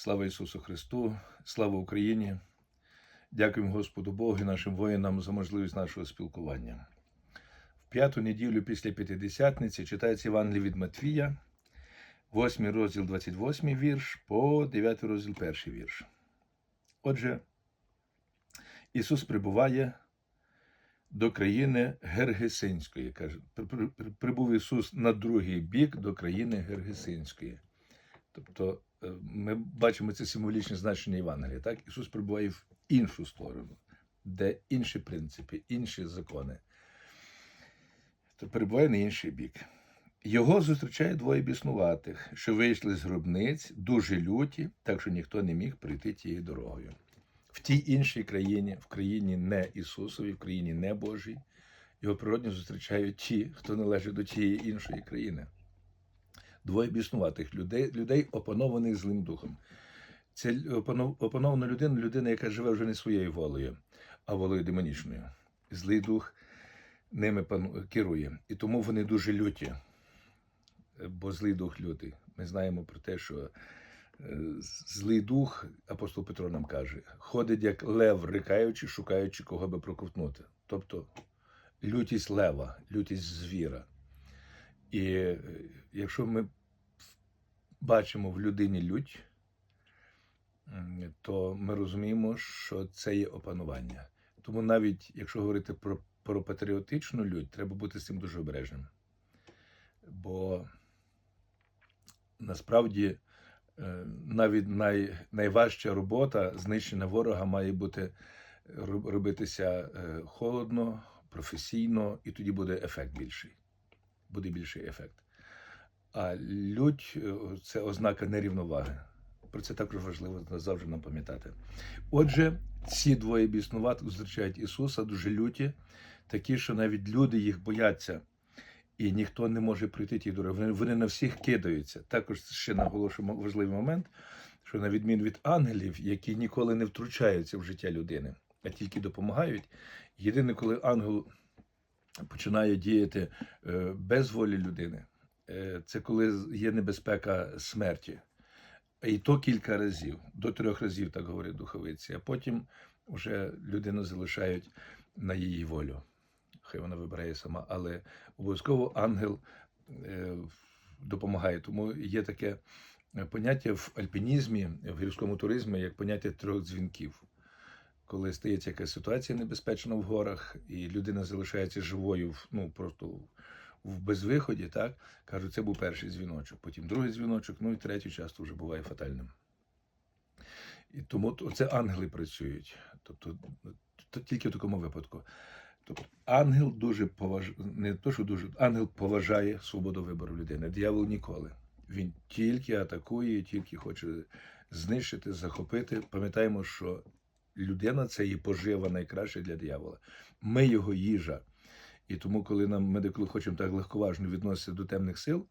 Слава Ісусу Христу, слава Україні. Дякуємо Господу Богу і нашим воїнам за можливість нашого спілкування. В п'яту неділю після П'ятидесятниці читається Євангеліє від Матвія, 8 розділ 28 вірш, по 9 розділ 1 вірш. Отже, Ісус прибуває до країни Гергесинської. Каже, «При- при- прибув Ісус на другий бік до країни Гергесинської. Тобто ми бачимо це символічне значення Євангелія. Так? Ісус прибуває в іншу сторону, де інші принципи, інші закони. То перебуває на інший бік. Його зустрічає двоє біснуватих, що вийшли з гробниць, дуже люті, так що ніхто не міг прийти тією дорогою. В тій іншій країні, в країні не Ісусовій, в країні не Божій, його природньо зустрічають ті, хто належить до тієї іншої країни двоє біснуватих людей, людей опанованих злим духом. Це опанована людина, людина, яка живе вже не своєю волею, а волею демонічною. Злий дух ними керує. І тому вони дуже люті, бо злий дух лютий. Ми знаємо про те, що е, злий дух, апостол Петро нам каже, ходить як лев, рикаючи, шукаючи, кого би проковтнути. Тобто лютість лева, лютість звіра. І е, якщо ми бачимо в людині лють, то ми розуміємо, що це є опанування. Тому навіть якщо говорити про, про патріотичну лють, треба бути з цим дуже обережним. Бо насправді е, навіть най, найважча робота знищення ворога має бути робитися е, холодно, професійно, і тоді буде ефект більший. Буде більший ефект. А лють е, це ознака нерівноваги. Про це також важливо завжди нам пам'ятати. Отже, ці двоє біснуватих зустрічають Ісуса дуже люті, такі, що навіть люди їх бояться, і ніхто не може пройти ті дороги. Вони, на всіх кидаються. Також ще наголошуємо важливий момент, що на відміну від ангелів, які ніколи не втручаються в життя людини, а тільки допомагають. Єдине, коли ангел починає діяти е, без волі людини, е, це коли є небезпека смерті. І то кілька разів, до трьох разів, так говорять духовиці, а потім вже людину залишають на її волю. Хай вона вибирає сама, але обов'язково ангел е, допомагає. Тому є таке поняття в альпінізмі, в гірському туризмі, як поняття трьох дзвінків. Коли стається якась ситуація небезпечна в горах, і людина залишається живою, ну просто в- безвиході, так кажуть, це був перший дзвіночок, потім другий дзвіночок, ну і третій часто вже буває фатальним. І тому це ангели працюють. Тобто то тільки в такому випадку. Тобто ангел дуже поваж... не то, що дуже ангел поважає свободу вибору людини. Диявол ніколи. Він тільки атакує, тільки хоче знищити, захопити. Пам'ятаємо, що людина це є пожива найкраще для диявола. Ми його їжа. І тому, коли нам ми деколи хочемо так легковажно відноситися до темних сил,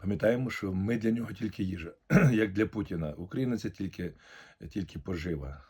пам'ятаємо, що ми для нього тільки їжа, як для Путіна. Україна це тільки, тільки пожива.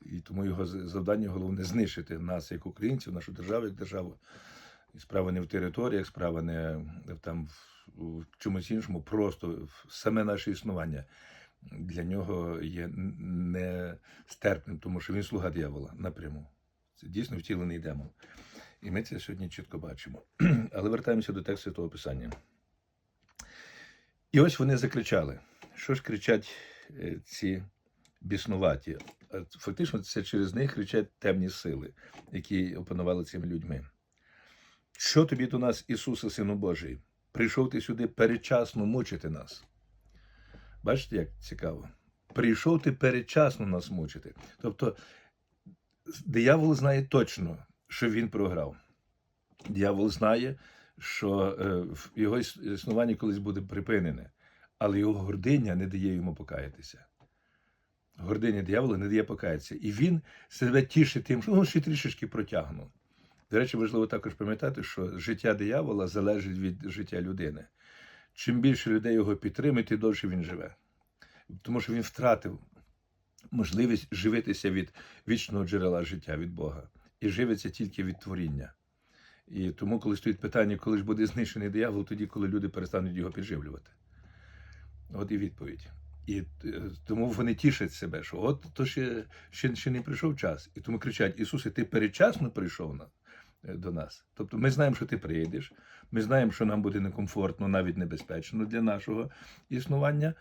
І тому його завдання головне знищити нас як українців, нашу державу як державу. І справа не в територіях, справа не там в чомусь іншому, просто в саме наше існування для нього є нестерпним, тому що він слуга диявола напряму. Це дійсно втілений демон. І ми це сьогодні чітко бачимо. Але вертаємося до тексту того писання. І ось вони закричали. Що ж кричать е, ці біснуваті? Е, Фактично, це через них кричать темні сили, які опанували цими людьми. Що тобі до нас, Ісусе, Сину Божий? Прийшов ти сюди передчасно мучити нас. Бачите, як цікаво? Прийшов ти передчасно нас мучити. Тобто, диявол знає точно, що він програв. Диявол знає, що е, його існування колись буде припинене, але його гординя не дає йому покаятися. Гординя диявола не дає покаятися. І він себе тішить тим, що ну, ще трішечки протягну. До речі, важливо також пам'ятати, що життя диявола залежить від життя людини. Чим більше людей його підтримує, тим довше він живе. Тому що він втратив можливість живитися від вічного джерела життя від Бога і живиться тільки від творіння. І тому, коли стоїть питання, коли ж буде знищений диявол, тоді, коли люди перестануть його підживлювати. От і відповідь. І е, тому вони тішать себе, що от то ще, ще, ще не прийшов час. І тому кричать: Ісусе, ти передчасно прийшов на, е, до нас. Тобто ми знаємо, що ти приїдеш, ми знаємо, що нам буде некомфортно, навіть небезпечно для нашого існування,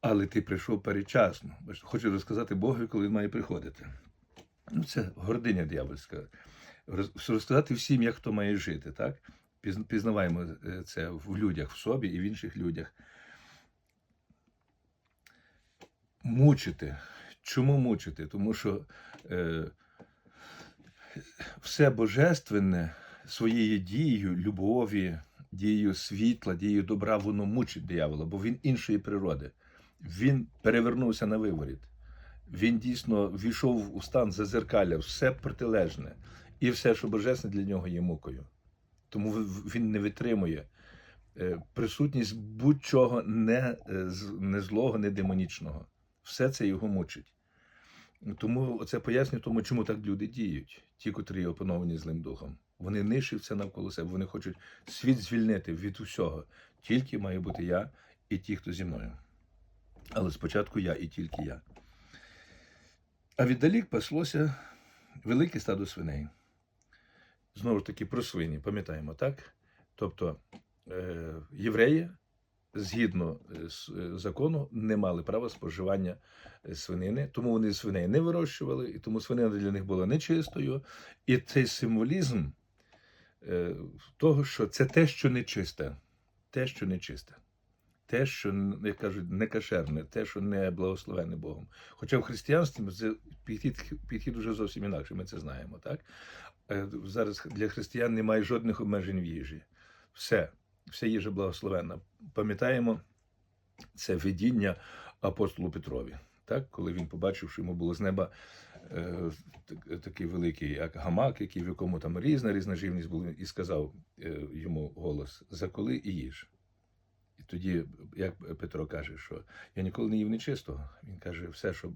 але ти прийшов передчасно. Хочу розказати Богові, коли він має приходити. Ну, це гординя дьявольська. Роз- Розказати всім, як хто має жити, так? Пізнаваємо е, це в людях, в собі і в інших людях. Мучити. Чому мучити? Тому що е, все божественне своєю дією, любові, дією світла, дією добра, воно мучить диявола, бо він іншої природи. Він перевернувся на виворіт. Він дійсно війшов у стан зазеркалля, все протилежне, і все, що божественне для нього є мукою. Тому він не витримує е, присутність будь-чого не, е, не злого, не демонічного. Все це його мучить. Тому це пояснює тому, чому так люди діють, ті, котрі опановані злим духом. Вони нищать навколо себе, вони хочуть світ звільнити від усього. Тільки маю бути я і ті, хто зі мною. Але спочатку я і тільки я. А віддалік паслося велике стадо свиней. Знову ж таки, про свині, пам'ятаємо, так? Тобто е, євреї, згідно е, з е, закону, не мали права споживання е, свинини, тому вони свиней не вирощували, і тому свинина для них була нечистою. І цей символізм е, того, що це те, що нечисте, те, що нечисте. Те, що, як кажуть, не кашерне, те, що не благословенне Богом. Хоча в християнстві підхід, підхід уже зовсім інакше, ми це знаємо, так? Е, Зараз для християн немає жодних обмежень в їжі. Все, вся їжа благословенна. Пам'ятаємо це видіння апостолу Петрові, так? коли він побачив, що йому було з неба е, такий великий як гамак, який, в якому там різна різна живність була, і сказав е, йому голос: Заколи і їж. І тоді, як Петро каже, що я ніколи не їв нечистого, він каже, все, що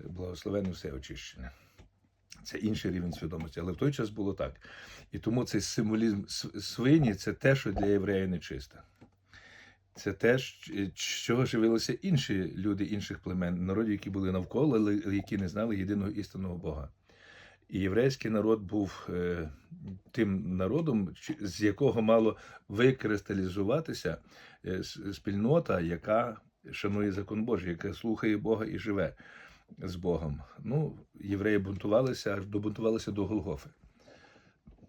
благословенне, все очищене. Це інший рівень свідомості, але в той час було так. І тому цей символізм свині це те, що для єврея нечисте. Це те, з чого живилися інші люди інших племен, народів, які були навколо, але які не знали єдиного істинного Бога. І єврейський народ був е, тим народом, з якого мало викристалізуватися е, спільнота, яка шанує закон Божий, яка слухає Бога і живе з Богом. Ну, євреї бунтувалися, аж добунтувалися до Голгофи,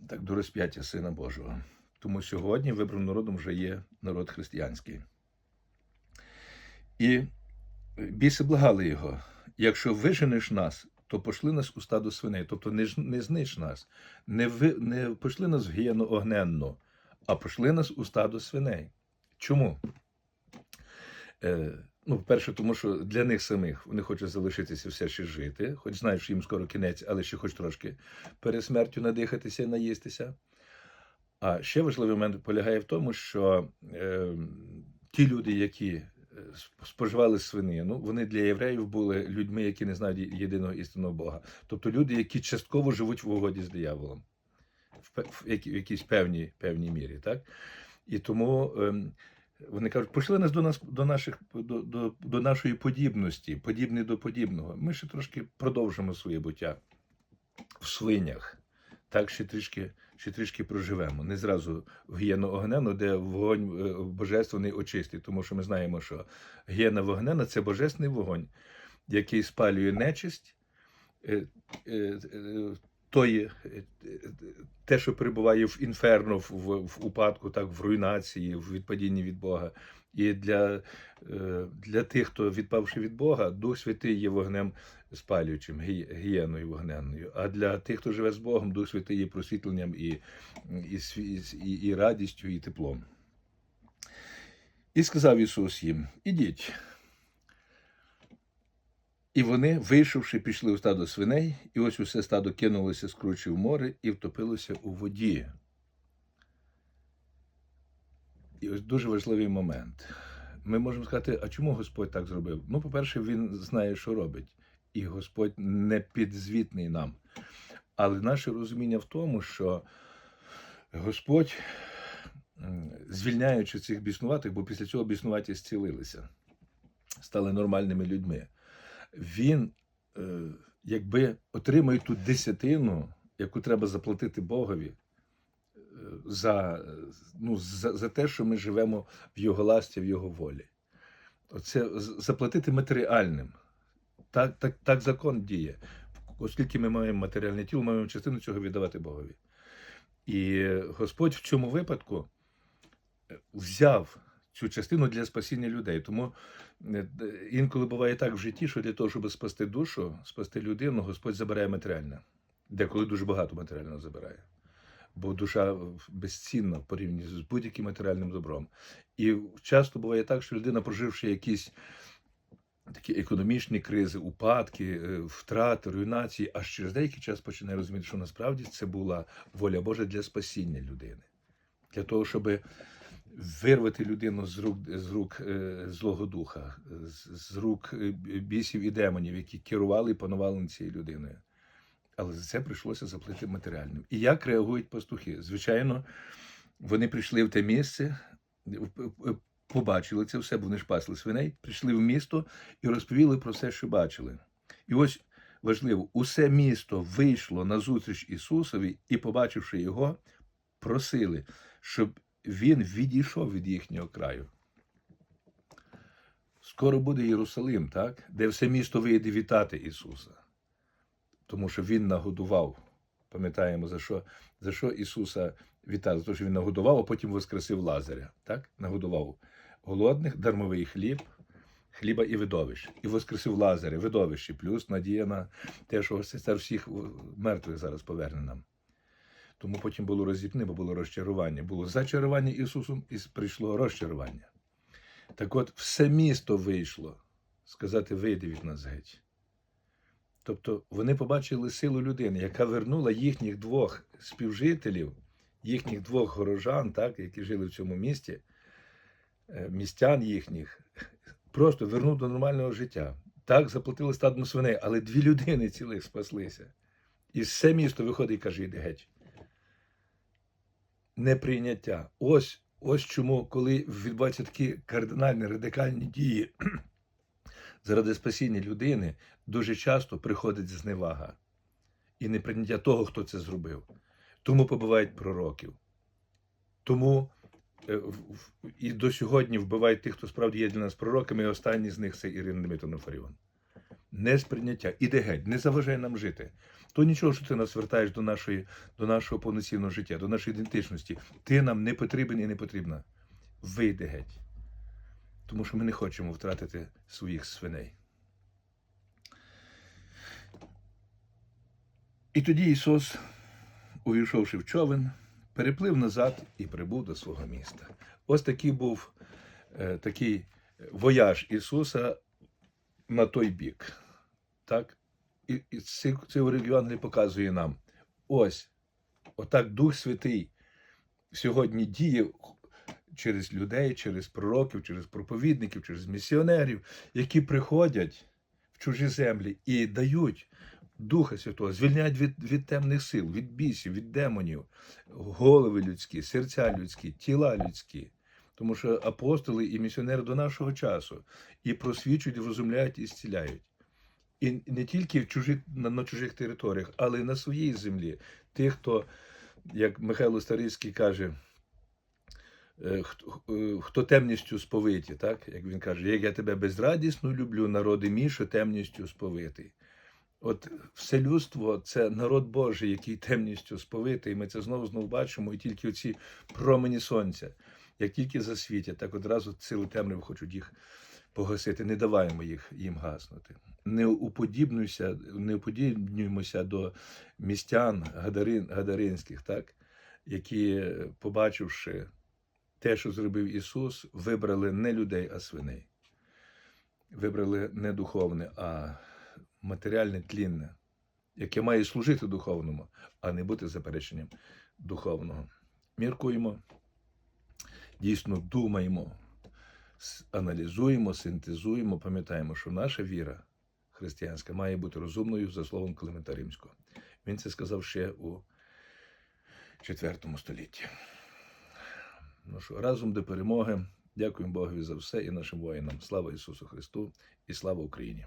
так до розп'яття Сина Божого. Тому сьогодні вибраним народом вже є народ християнський. І біси благали його: якщо виженеш нас, то пошли нас у стадо свиней. Тобто не, не знищ нас, не, ви, не пошли нас в гієну огненну, а пошли нас у стадо свиней. Чому? Е, ну, перше, тому що для них самих вони хочуть залишитися все ще жити, хоч знають, що їм скоро кінець, але ще хоч трошки перед смертю надихатися і наїстися. А ще важливий момент полягає в тому, що е, ті люди, які е, споживали свинину, вони для євреїв були людьми, які не знають єдиного істинного Бога. Тобто люди, які частково живуть в угоді з дияволом в, в, в якійсь певній, певній мірі. Так? І тому ем, вони кажуть, пошли нас до нас до наших до, до, до нашої подібності, подібний до подібного. Ми ще трошки продовжимо своє буття в свинях. Так ще трішки, ще трішки проживемо. Не зразу в гієну огнену, де вогонь е, божественний очистить, тому що ми знаємо, що гієна вогнена це божественний вогонь, який спалює нечисть. Тої, е, е, те, що перебуває в інферно, в, в, упадку, так, в руйнації, в відпадінні від Бога. І для, е, для тих, хто відпавши від Бога, Дух Святий є вогнем спалюючим, гієною вогненною. А для тих, хто живе з Богом, Дух Святий є просвітленням і, і, і, і радістю, і теплом. І сказав Ісус їм: Ідіть. І вони, вийшовши, пішли у стадо свиней, і ось усе стадо кинулося з кручі в море і втопилося у воді. І ось дуже важливий момент. Ми можемо сказати, а чому Господь так зробив? Ну, по-перше, Він знає, що робить, і Господь не підзвітний нам. Але наше розуміння в тому, що Господь, звільняючи цих біснуватих, бо після цього біснуваті зцілилися, стали нормальними людьми. Він, е, якби отримує ту десятину, яку треба заплатити Богові, е, за, ну, за, за те, що ми живемо в його ласті, в його волі. Оце заплатити матеріальним. Так, так, так закон діє. Оскільки ми маємо матеріальне тіло, ми маємо частину цього віддавати Богові. І Господь в цьому випадку е, взяв цю частину для спасіння людей. Тому е, інколи буває так в житті, що для того, щоб спасти душу, спасти людину, Господь забирає матеріальне. Деколи дуже багато матеріального забирає. Бо душа безцінна в порівнянні з будь-яким матеріальним добром. І часто буває так, що людина, проживши якісь такі економічні кризи, упадки, е, втрати, руйнації, аж через деякий час починає розуміти, що насправді це була воля Божа для спасіння людини, для того, щоб вирвати людину з рук, з рук е, Злого Духа, з, рук е, бісів і демонів, які керували і панували цією людиною. Але за це прийшлося заплатити матеріальним. І як реагують пастухи? Звичайно, вони прийшли в те місце, побачили це все, бо вони ж пасли свиней, прийшли в місто і розповіли про все, що бачили. І ось важливо, усе місто вийшло на зустріч Ісусові і, побачивши його, просили, щоб він відійшов від їхнього краю. Скоро буде Єрусалим, так? де все місто вийде вітати Ісуса. Тому що Він нагодував. Пам'ятаємо, за що, за що Ісуса вітав? За те, що Він нагодував, а потім воскресив Лазаря. Так? Нагодував голодних, дармовий хліб, хліба і видовищ. І воскресив Лазаря, видовище, плюс надія на те, що сестер всіх мертвих зараз поверне нам. Тому потім було розіпни, бо було розчарування. Було зачарування Ісусом, і прийшло розчарування. Так от, все місто вийшло сказати, вийди від нас геть. Тобто вони побачили силу людини, яка вернула їхніх двох співжителів, їхніх двох горожан, так, які жили в цьому місті, е, містян їхніх, просто вернув до нормального життя. Так, заплатили стадну свиней, але дві людини цілих спаслися. І все місто виходить і каже, йди геть. Неприйняття. Ось, ось чому, коли відбуваються такі кардинальні радикальні дії заради спасіння людини, дуже часто приходить зневага і неприйняття того, хто це зробив. Тому побивають пророків. Тому е, і до сьогодні вбивають тих, хто справді є для нас пророками, і останній з них це Ірина Дмитрівна Фаріон. Несприйняття. Іде геть, не заважай нам жити. То нічого, що ти нас вертаєш до, нашої, до нашого повноцінного життя, до нашої ідентичності. Ти нам не потрібен і не потрібна. Вийди геть. Тому що ми не хочемо втратити своїх свиней. І тоді Ісус, увійшовши в човен, переплив назад і прибув до свого міста. Ось такий був е, такий вояж Ісуса на той бік. Так? І, і цей, уривок показує нам: ось, отак Дух Святий сьогодні діє через людей, через пророків, через проповідників, через місіонерів, які приходять в чужі землі і дають Духа Святого, звільняють від, від темних сил, від бісів, від демонів, голови людські, серця людські, тіла людські. Тому що апостоли і місіонери до нашого часу і просвічують, і розумляють, і зціляють. І не тільки в чужі, на, на чужих територіях, але й на своїй землі. Тих, хто, як Михайло Старицький каже, е, хто, е, хто темністю сповиті, так? як він каже, як я тебе безрадісно люблю, народи мій, що темністю сповитий. От все людство це народ Божий, який темністю сповитий. І ми це знову знову бачимо, і тільки оці промені сонця, як тільки засвітять, так одразу сили темряви хочуть їх погасити. Не даваємо їх їм гаснути. Не уподібнуйся, не уподібнюємося до містян Гадарин, Гадаринських, так, які, побачивши те, що зробив Ісус, вибрали не людей, а свиней. Вибрали не духовне, а матеріальне тлінне, яке має служити духовному, а не бути запереченням духовного. Міркуємо, дійсно думаємо, аналізуємо, синтезуємо, пам'ятаємо, що наша віра християнська має бути розумною за словом Климента Римського. Він це сказав ще у IV столітті. Ну що, разом до перемоги Дякуємо Богові за все і нашим воїнам. Слава Ісусу Христу і слава Україні!